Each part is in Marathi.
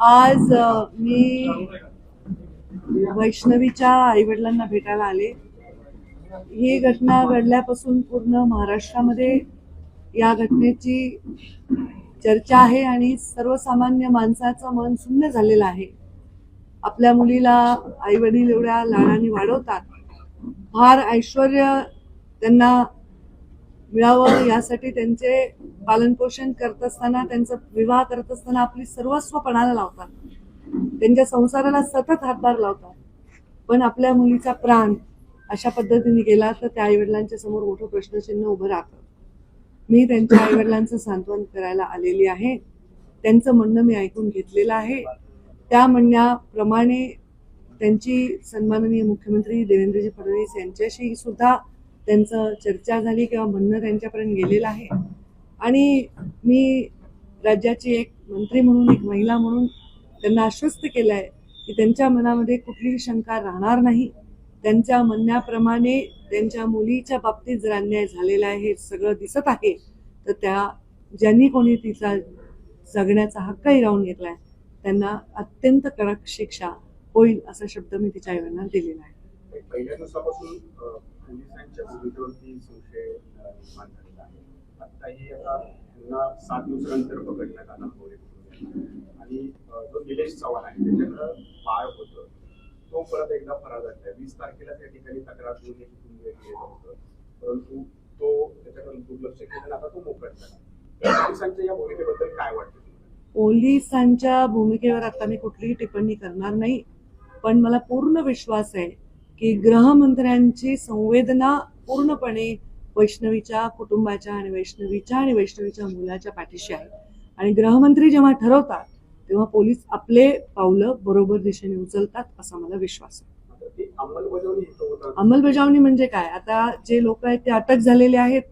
आज मी वैष्णवीच्या आईवडिलांना भेटायला आले. ही घटना घडल्यापासून पूर्ण महाराष्ट्रामध्ये या घटनेची चर्चा आहे आणि सर्वसामान्य माणसाचं मन शून्य झालेलं आहे. आपल्या मुलीला आई वडील एवढ्या लाडाने वाढवतात. फार ऐश्वर त्यांना मिळावं यासाठी त्यांचे पालनपोषण करत असताना त्यांचा विवाह करत असताना आपली सर्वस्व पणाला लावतात. त्यांच्या संसाराला सतत हातभार लावतात. पण आपल्या मुलीचा प्राण अशा पद्धतीने गेला तर त्या आईवडिलांच्या समोर मोठं प्रश्नचिन्ह उभं राहतं. मी त्यांच्या आईवडिलांचं सांत्वन करायला आलेली आहे. त्यांचं म्हणणं मी ऐकून घेतलेलं आहे. त्या म्हणण्याप्रमाणे त्यांची सन्माननीय मुख्यमंत्री देवेंद्रजी फडणवीस यांच्याशी सुद्धा त्यांचं चर्चा झाली किंवा म्हणणं त्यांच्यापर्यंत गेलेलं आहे. आणि मी राज्याची एक मंत्री म्हणून एक महिला म्हणून त्यांना आश्वस्त केलं आहे की त्यांच्या मनामध्ये कुठलीही शंका राहणार नाही. त्यांच्या म्हणण्याप्रमाणे त्यांच्या मुलीच्या बाबतीत जर अन्याय झालेला आहे हे सगळं दिसत आहे तर त्या ज्यांनी कोणी तिचा जगण्याचा हक्कही राहून घेतलाय त्यांना अत्यंत कडक शिक्षा होईल असा शब्द मी तिच्या आईवडिलांना दिलेला आहे. पहिल्या दिवसापासून पोलिसांच्या भूमिकेवरती संशय निर्माण झालेला आहे. आत्ताही आता त्यांना सात दिवसानंतर पकडण्यात आला आणि जो निलेश चव्हाण आहे त्याच्याकडं बाळ होतं. तो परत एकदा फरार झाला आहे वीस तारखेला त्या ठिकाणी तक्रार देऊन एक गेलं होतं. परंतु तो त्याच्याकडून दुर्लक्ष केलं आणि आता तो मोकळा झाला. पोलिसांच्या या भूमिकेबद्दल काय वाटतं पोलिसांच्या भूमिकेवर आता मी कुठलीही टिप्पणी करणार नाही पण मला पूर्ण विश्वास आहे की गृहमंत्र्यांची संवेदना पूर्णपणे वैष्णवीच्या कुटुंबाच्या आणि वैष्णवीच्या आणि वैष्णवीच्या मुलाच्या पाठीशी आहे. आणि गृहमंत्री जेव्हा ठरवतात तेव्हा पोलीस आपले पावलं बरोबर दिशेने उचलतात असा मला विश्वास आहे. अंमलबजावणी म्हणजे काय? आता जे लोक आहेत ते अटक झालेले आहेत.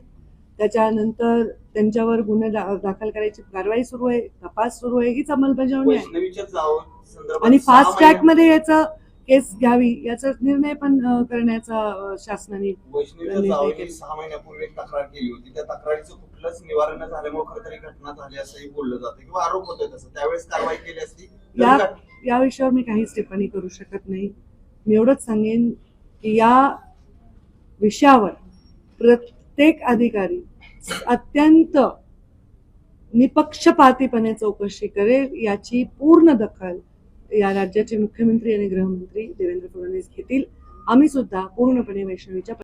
त्याच्यानंतर त्यांच्यावर गुन्हे दाखल करायची कारवाई सुरू आहे तपास सुरू आहे हीच अंमलबजावणी आहे. आणि फास्ट ट्रॅकमध्ये याचा केस घ्यावी याचा निर्णय पण करण्याचा शासनाने. सहा महिन्यापूर्वी एक तक्रार केली होती. त्या तक्रारीचं कुठलंच निवारण झाल्यामुळे खरं तरी घटना झाली असंही बोललं जातं. किंवा आरोप होतोय तसं. त्यावेळेस कारवाई केली असती. या या विषयावर मी काहीच टिप्पणी करू शकत नाही. मी एवढंच सांगेन की या विषयावर प्रत्येक अधिकारी अत्यंत निपक्षपातीपणे चौकशी करेल याची पूर्ण दखल या राज्याचे मुख्यमंत्री आणि गृहमंत्री देवेंद्र फडणवीस घेतील. आम्ही सुद्धा पूर्णपणे वैष्णवीच्या